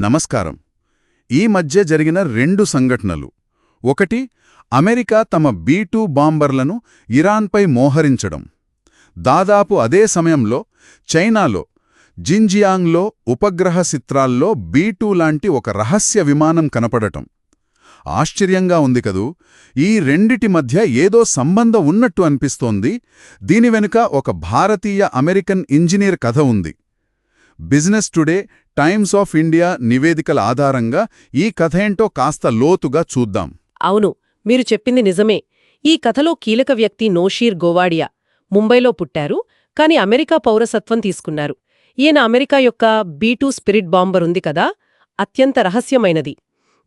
నమస్కారం. ఈ మధ్య జరిగిన రెండు సంఘటనలు. ఒకటి అమెరికా తమ బీ టూ బాంబర్లను ఇరాన్పై మోహరించడం. దాదాపు అదే సమయంలో చైనాలో జింజియాంగ్లో ఉపగ్రహ చిత్రాల్లో బీ టూ లాంటి ఒక రహస్య విమానం కనపడటం. ఆశ్చర్యంగా ఉంది కదూ ఈ రెండిటి మధ్య ఏదో సంబంధం ఉన్నట్టు అనిపిస్తోంది. దీని వెనుక ఒక భారతీయ అమెరికన్ ఇంజనీర్ కథ ఉంది. Business Today Times of India నివేదికల ఆధారంగా ఈ కథేంటో కాస్త లోతుగా చూద్దాం. అవును మీరు చెప్పింది నిజమే. ఈ కథలో కీలక వ్యక్తి నోషీర్ గోవాడియా ముంబైలో పుట్టారు కాని అమెరికా పౌరసత్వం తీసుకున్నారు. ఈయన అమెరికా యొక్క బీ స్పిరిట్ బాంబర్ ఉంది కదా అత్యంత రహస్యమైనది.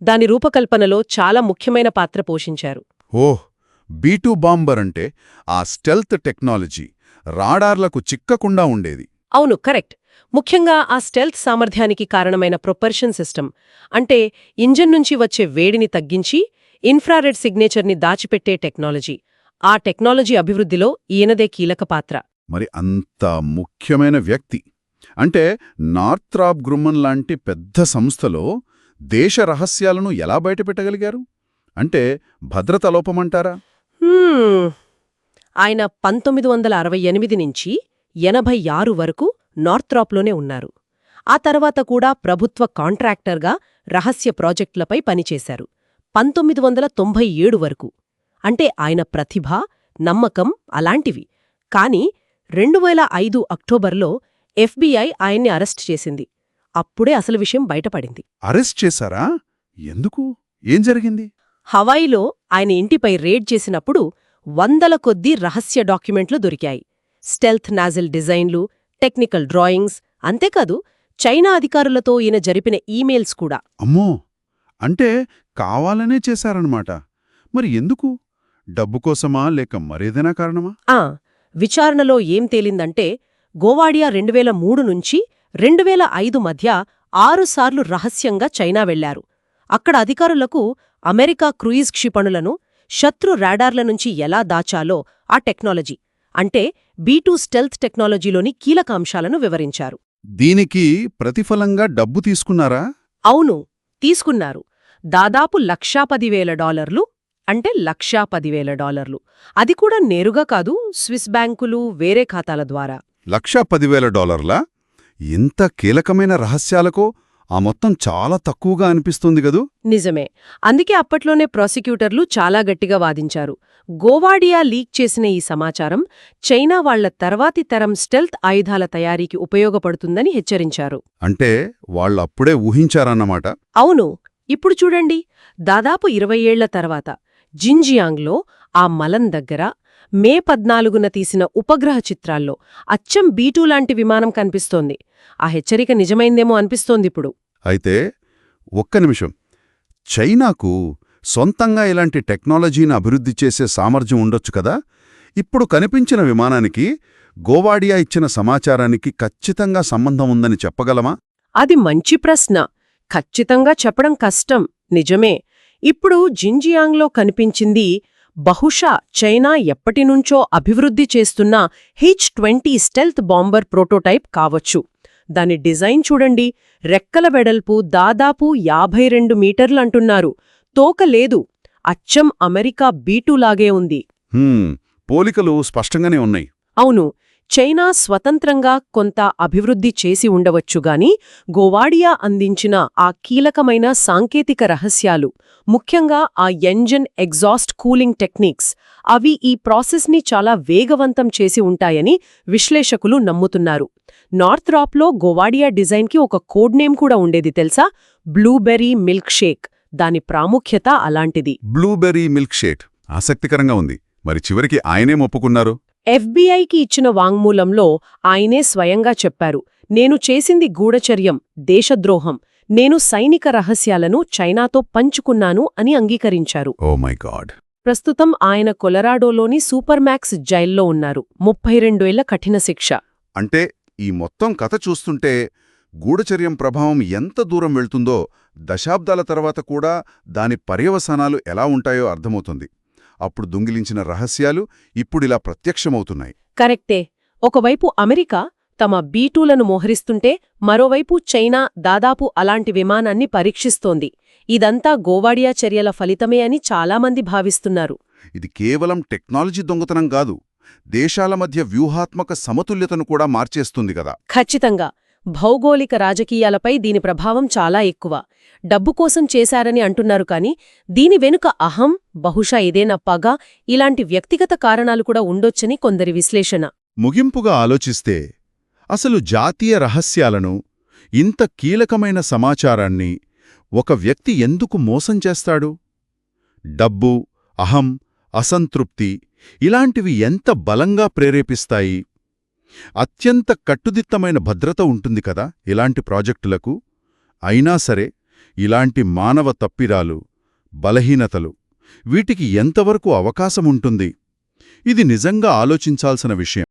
దాని రూపకల్పనలో చాలా ముఖ్యమైన పాత్ర పోషించారు. ఓహ్ బీటూ బాంబర్ అంటే ఆ స్టెల్త్ టెక్నాలజీ రాడార్లకు చిక్కకుండా ఉండేది. అవును కరెక్ట్. ముఖ్యంగా ఆ స్టెల్త్ సామర్థ్యానికి కారణమైన ప్రొపర్షన్ సిస్టమ్ అంటే ఇంజన్ నుంచి వచ్చే వేడిని తగ్గించి ఇన్ఫ్రారెడ్ సిగ్నేచర్ని దాచిపెట్టే టెక్నాలజీ. ఆ టెక్నాలజీ అభివృద్ధిలో ఈయనదే కీలక పాత్ర. మరి అంత ముఖ్యమైన వ్యక్తి. అంటే నార్థ్రాప్ గ్రుమ్మన్ లాంటి పెద్ద సంస్థలో దేశ రహస్యాలను ఎలా బయటపెట్టగలిగారు? అంటే భద్రత లోపమంటారా. ఆయన పంతొమ్మిది వందల అరవై ఎనిమిది నుంచి ఎనభై ఆరు వరకు నార్త్రాప్లోనే ఉన్నారు. ఆ తర్వాత కూడా ప్రభుత్వ కాంట్రాక్టర్గా రహస్య ప్రాజెక్టులపై పనిచేశారు. పంతొమ్మిది వందల తొంభై ఏడు వరకు. అంటే ఆయన ప్రతిభ నమ్మకం అలాంటివి. కాని రెండు వేల ఐదు అక్టోబర్లో ఎఫ్బీఐ ఆయన్ని అరెస్ట్ చేసింది. అప్పుడే అసలు విషయం బయటపడింది. అరెస్ట్ చేశారా? ఎందుకు? ఏం జరిగింది? హవాయిలో ఆయన ఇంటిపై రేడ్ చేసినప్పుడు వందల కొద్దీ రహస్య డాక్యుమెంట్లు దొరికాయి. స్టెల్త్ నాజిల్ డిజైన్లు టెక్నికల్ డ్రాయింగ్స్ అంతేకాదు చైనా అధికారులతో ఈయన జరిపిన ఈమెయిల్స్ కూడా. అమ్మో! అంటే కావాలనే చేశారన్నమాట. మరి ఎందుకు? డబ్బు కోసమా లేక మరేదైనా కారణమా? ఆ! విచారణలో ఏం తేలిందంటే గోవాడియా రెండువేల మూడు నుంచి రెండువేల ఐదు మధ్య ఆరుసార్లు రహస్యంగా చైనా వెళ్ళారు అక్కడ అధికారులకు అమెరికా క్రూయిజ్ క్షిపణులను శత్రు రాడార్ల నుంచి ఎలా దాచాలో ఆ టెక్నాలజీ. అంటే బీటూ స్టెల్త్ టెక్నాలజీలోని కీలక అంశాలను వివరించారు. దీనికి ప్రతిఫలంగా డబ్బు తీసుకున్నారా? అవును తీసుకున్నారు. దాదాపు లక్షా పదివేల డాలర్లు అంటే లక్షా పదివేల డాలర్లు. అది కూడా నేరుగా కాదు స్విస్ బ్యాంకులు వేరే ఖాతాల ద్వారా. లక్షా పదివేల డాలర్లా? ఇంత కీలకమైన రహస్యాలకో ఆ మొత్తం చాలా తక్కువగా అనిపిస్తుంది గదూ నిజమే. అందుకే అప్పట్లోనే ప్రాసిక్యూటర్లు చాలా గట్టిగా వాదించారు. గోవాడియా లీక్ చేసిన ఈ సమాచారం చైనా వాళ్ళ తర్వాతి తరం స్టెల్త్ ఆయుధాల తయారీకి ఉపయోగపడుతుందని హెచ్చరించారు. అంటే వాళ్ళప్పుడే ఊహించారన్నమాట? అవును. ఇప్పుడు చూడండి. దాదాపు ఇరవై ఏళ్ళ తర్వాత జింజియాంగ్లో ఆ మలన్ దగ్గర మే పద్నాలుగున తీసిన ఉపగ్రహ చిత్రాల్లో అచ్చం బీటూ లాంటి విమానం కనిపిస్తోంది. ఆ హెచ్చరిక నిజమైందేమో అనిపిస్తోందిప్పుడు అయితే ఒక్క నిమిషం. చైనాకు సొంతంగా ఇలాంటి టెక్నాలజీని అభివృద్ధి చేసే సామర్థ్యం ఉండొచ్చు కదా? ఇప్పుడు కనిపించిన విమానానికి గోవాడియా ఇచ్చిన సమాచారానికి ఖచ్చితంగా సంబంధం ఉందని చెప్పగలమా? అది మంచి ప్రశ్న. ఖచ్చితంగా చెప్పడం కష్టం. నిజమే. ఇప్పుడు జింజియాంగ్లో కనిపించింది బహుశా చైనా ఎప్పటినుంచో అభివృద్ధి చేస్తున్న H twenty stealth bomber prototype కావచ్చు. దాని డిజైన్ చూడండి. రెక్కల వెడల్పు దాదాపు యాభై రెండు మీటర్లంటున్నారు తోక లేదు. అచ్చం అమెరికా బీటూలాగే ఉంది. హ్మ్, పోలికలు స్పష్టంగానే ఉన్నాయి. అవును. చైనా స్వతంత్రంగా కొంత అభివృద్ధి చేసి ఉండవచ్చుగాని గోవాడియా అందించిన ఆ కీలకమైన సాంకేతిక రహస్యాలు ముఖ్యంగా ఆ ఎంజన్ ఎగ్జాస్ట్ కూలింగ్ టెక్నిక్స్ అవి ఈ ప్రాసెస్ని చాలా వేగవంతం చేసి ఉంటాయని విశ్లేషకులు నమ్ముతున్నారు. నార్త్ రాప్లో గోవాడియా డిజైన్కి ఒక కోడ్ నేమ్ కూడా ఉండేది తెలుసా? బ్లూబెర్రీ మిల్క్ షేక్ దాని ప్రాముఖ్యత అలాంటిది. బ్లూబెర్రీ మిల్క్ షేక్ ఆసక్తికరంగా ఉంది. మరి చివరికి ఆయనేం ఒప్పుకున్నారు? ఎఫ్బీఐకి ఇచ్చిన వాంగ్మూలంలో ఆయనే స్వయంగా చెప్పారు నేను చేసింది గూఢచర్యం దేశద్రోహం. నేను సైనిక రహస్యాలను చైనాతో పంచుకున్నాను అని అంగీకరించారు. Oh my god. ప్రస్తుతం ఆయన కొలరాడోలోని సూపర్మాక్స్ జైల్లో ఉన్నారు. ముప్పై రెండేళ్ళ కఠిన శిక్ష. అంటే ఈ మొత్తం కథ చూస్తుంటే గూఢచర్యం ప్రభావం ఎంత దూరం వెళ్తుందో దశాబ్దాల తర్వాత కూడా దాని పర్యవసానాలు ఎలా ఉంటాయో అర్థమవుతుంది. అప్పుడు దొంగిలించిన రహస్యాలు ఇప్పుడిలా ప్రత్యక్షమవుతున్నాయి. కరెక్టే. ఒకవైపు అమెరికా తమ బీటూలను మోహరిస్తుంటే మరోవైపు చైనా దాదాపు అలాంటి విమానాన్ని పరీక్షిస్తోంది. ఇదంతా గోవాడియా చర్యల ఫలితమే అని చాలామంది భావిస్తున్నారు. ఇది కేవలం టెక్నాలజీ దొంగతనం కాదు. దేశాల మధ్య వ్యూహాత్మక సమతుల్యతను కూడా మార్చేస్తుంది కదా. ఖచ్చితంగా. భౌగోళిక రాజకీయాలపై దీని ప్రభావం చాలా ఎక్కువ. డబ్బు కోసం చేశారని అంటున్నారు కాని దీని వెనుక అహం బహుశా ఇదేనా పగ ఇలాంటి వ్యక్తిగత కారణాలు కూడా ఉండొచ్చని కొందరి విశ్లేషణ. ముగింపుగా ఆలోచిస్తే అసలు జాతీయ రహస్యాలను ఇంత కీలకమైన సమాచారాన్ని ఒక వ్యక్తి ఎందుకు మోసం చేస్తాడు? డబ్బు అహం అసంతృప్తి ఇలాంటివి ఎంత బలంగా ప్రేరేపిస్తాయి? అత్యంత కట్టుదిత్తమైన భద్రత ఉంటుంది కదా ఇలాంటి ప్రాజెక్టులకు? అయినా సరే ఇలాంటి మానవ తప్పిరాలు బలహీనతలు వీటికి ఎంతవరకు అవకాశముంటుంది? ఇది నిజంగా ఆలోచించాల్సిన విషయం.